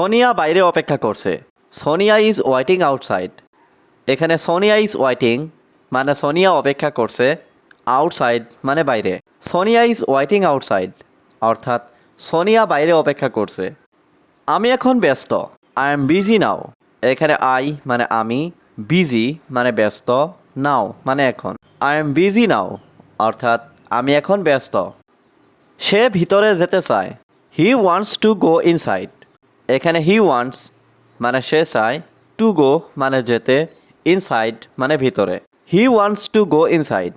সোনিয়া বাইরে অপেক্ষা করছে। সোনিয়া ইজ ওয়াইটিং আউটসাইড এখানে সোনিয়া ইজ ওয়াইটিং মানে সোনিয়া অপেক্ষা করছে আউটসাইড মানে বাইরে। সোনিয়া ইজ ওয়াইটিং আউটসাইড অর্থাৎ সোনিয়া বাইরে অপেক্ষা করছে। আমি এখন ব্যস্ত আই এম বিজি নাও এখানে আই মানে আমি বিজি মানে ব্যস্ত নাও মানে এখন। আই এম বিজি নাও অর্থাৎ আমি এখন ব্যস্ত। সে ভিতরে যেতে চায়। He wants to go inside এখানে হি ওয়ান্টস মানে সে চায় টু গো মানে যেতে ইনসাইড মানে ভিতরে। He wants to go inside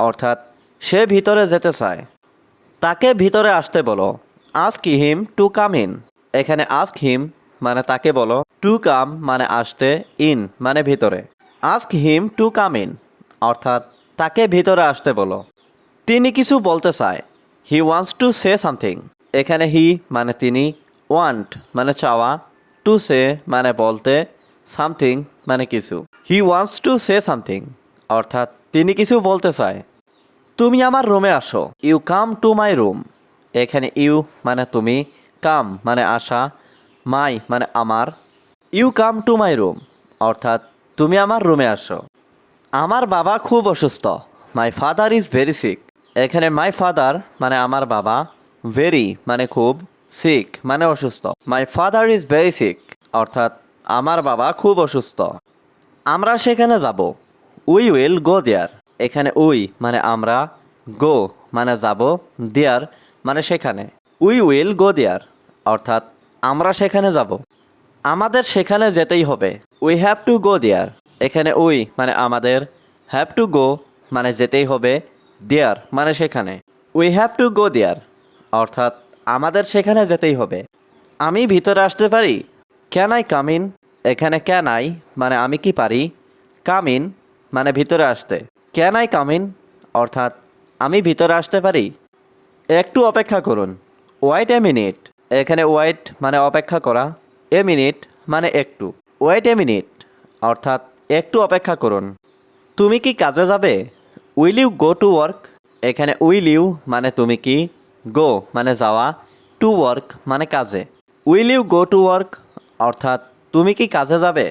অর্থাৎ সে ভিতরে যেতে চায়। তাকে ভিতরে আসতে বলো ask him to come in এখানে আস্ক হিম মানে তাকে বলো টু কাম মানে আসতে ইন মানে ভিতরে। Ask him to come in অর্থাৎ তাকে ভিতরে আসতে বলো। তিনি কিছু বলতে চায়। He wants to say something এখানে হি মানে তিনি ওয়ান্ট মানে চাওয়া টু সে মানে বলতে সামথিং মানে কিছু। He wants to say something অর্থাৎ তিনি কিছু বলতে চায়। তুমি আমার রুমে আসো। You come to my room এখানে ইউ মানে তুমি কাম মানে আসা মাই মানে আমার। You come to my room অর্থাৎ তুমি আমার রুমে আসো। আমার বাবা খুব অসুস্থ। My father is very sick এখানে মাই ফাদার মানে আমার বাবা ভেরি মানে খুব সিক মানে অসুস্থ। My father is very sick অর্থাৎ আমার বাবা খুব অসুস্থ। আমরা সেখানে যাব। উই উইল গো দেয়ার এখানে উই মানে আমরা গো মানে যাব দেয়ার মানে সেখানে। উই উইল গো দেয়ার অর্থাৎ আমরা সেখানে যাব। আমাদের সেখানে যেতেই হবে। We have to go there এখানে উই মানে আমাদের হ্যাভ টু গো মানে যেতেই হবে দেয়ার মানে সেখানে। We have to go there অর্থাৎ আমাদের সেখানে যেতেই হবে। আমি ভিতরে আসতে পারি? ক্যান আই কাম ইন এখানে ক্যান আই মানে আমি কি পারি? কাম ইন মানে ভিতরে আসতে। ক্যান আই কাম ইন অর্থাৎ, আমি ভিতরে আসতে পারি? একটু অপেক্ষা করুন। ওয়াইট এ মিনিট এখানে ওয়াইট মানে অপেক্ষা করা। এ মিনিট মানে একটু। ওয়াইট এ মিনিট অর্থাৎ, একটু অপেক্ষা করুন। তুমি কি কাজে যাবে? Will you go to work এখানে উইল ইউ মানে তুমি কি? গো মানে যাওয়া টু ওয়ার্ক মানে কাজে। Will you go to work অর্থাৎ, তুমি কি কাজে যাবে?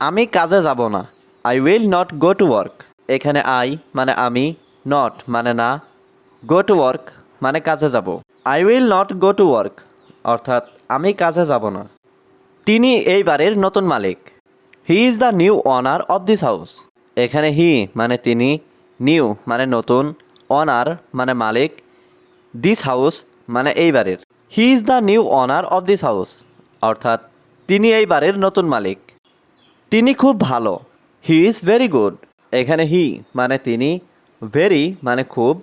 আমি কাজে যাব না। I will not go to work এখানে আই মানে আমি নট মানে না। গো টু ওয়ার্ক মানে কাজে যাব। I will not go to work অর্থাৎ, আমি কাজে যাব না। তিনি এই বাড়ির নতুন মালিক। He is the new owner of this house এখানে হি মানে তিনি নিউ মানে নতুন অনার মানে মালিক। দিস হাউস মানে এই বাড়ির। He is the new owner of this house অর্থাৎ তিনি এই বাড়ির নতুন মালিক। তিনি খুব ভালো। হি ইজ ভেরি গুড এখানে হি মানে তিনি ভেরি মানে খুব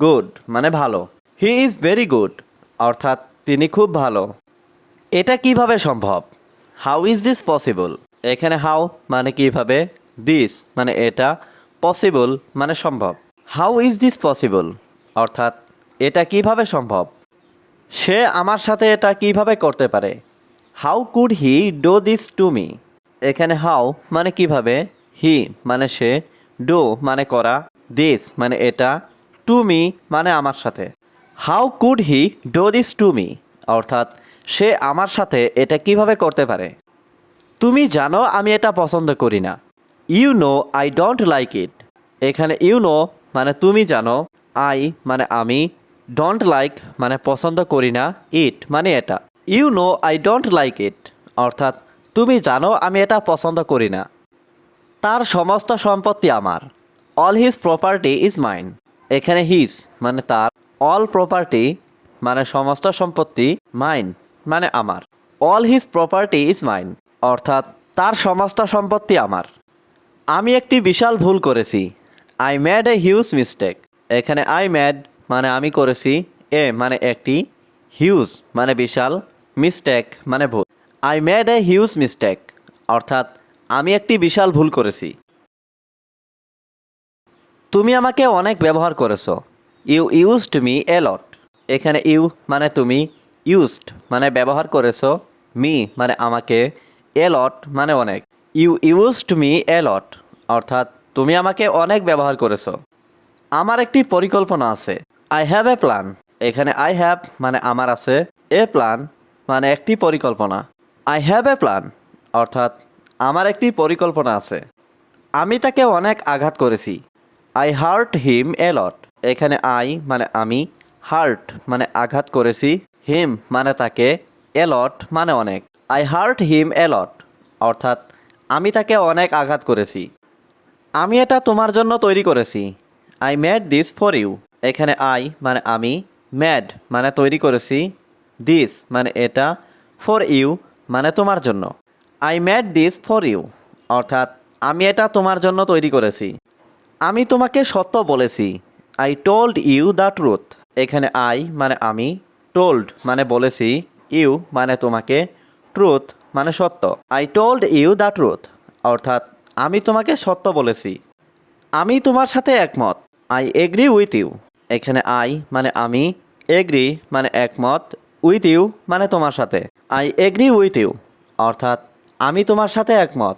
গুড মানে ভালো। হি ইজ ভেরি গুড অর্থাৎ তিনি খুব ভালো। এটা কীভাবে সম্ভব? হাউ ইজ দিস পসিবল এখানে হাউ মানে কীভাবে? দিস মানে এটা পসিবল মানে সম্ভব। হাউ ইজ দিস পসিবল অর্থাৎ এটা কীভাবে সম্ভব? সে আমার সাথে এটা কীভাবে করতে পারে? How could he do this to me এখানে হাউ মানে কীভাবে? হি মানে সে ডো মানে করা দিস মানে এটা টু মি মানে আমার সাথে। How could he do this to me অর্থাৎ, সে আমার সাথে এটা কীভাবে করতে পারে? তুমি জানো আমি এটা পছন্দ করি না। You know I don't like it এখানে ইউ নো মানে তুমি জানো আই মানে আমি ডোন্ট লাইক মানে পছন্দ করি না ইট মানে এটা। You know I don't like it অর্থাৎ, তুমি জানো আমি এটা পছন্দ করি না। তার সমস্ত সম্পত্তি আমার। All his property is mine এখানে হিজ মানে তার। অল প্রপার্টি মানে সমস্ত সম্পত্তি মাইন মানে আমার। All his property is mine অর্থাৎ, তার সমস্ত সম্পত্তি আমার। আমি একটি বিশাল ভুল করেছি। I made a huge mistake এখানে আই ম্যাড মানে আমি করেছি এ মানে একটি হিউজ মানে বিশাল মিস্টেক মানে ভুল। I made a huge mistake অর্থাৎ আমি একটি বিশাল ভুল করেছি। তুমি আমাকে অনেক ব্যবহার করেছ। You used me a lot এখানে ইউ মানে তুমি ইউজড মানে ব্যবহার করেছ মি মানে আমাকে এ লট মানে অনেক। You used me a lot অর্থাৎ তুমি আমাকে অনেক ব্যবহার করেছ। আমার একটি পরিকল্পনা আছে। আই হ্যাভ এ প্ল্যান এখানে আই হ্যাভ মানে আমার আছে। এ প্ল্যান মানে একটি পরিকল্পনা। আই হ্যাভ এ প্ল্যান অর্থাৎ আমার একটি পরিকল্পনা আছে। আমি তাকে অনেক আঘাত করেছি। I hurt him a lot এখানে আই মানে আমি হার্ট মানে আঘাত করেছি। হিম মানে তাকে এলট মানে অনেক। আই হার্ট হিম এলট অর্থাৎ আমি তাকে অনেক আঘাত করেছি। আমি এটা তোমার জন্য তৈরি করেছি। I made this for you এখানে আই মানে আমি ম্যাড মানে তৈরি করেছি দিস মানে এটা ফর ইউ মানে তোমার জন্য। I made this for you অর্থাৎ আমি এটা তোমার জন্য তৈরি করেছি। আমি তোমাকে সত্য বলেছি I told you the truth এখানে আই মানে আমি টোল্ড মানে বলেছি ইউ মানে তোমাকে ট্রুথ মানে সত্য। I told you the truth অর্থাৎ আমি তোমাকে সত্য বলেছি। আমি তোমার সাথে একমত। আই এগ্রি উইথ ইউ এখানে আই মানে আমি, এগ্রি মানে একমত, উইথ ইউ মানে তোমার সাথে। আই এগ্রি উইথ ইউ, অর্থাৎ আমি তোমার সাথে একমত।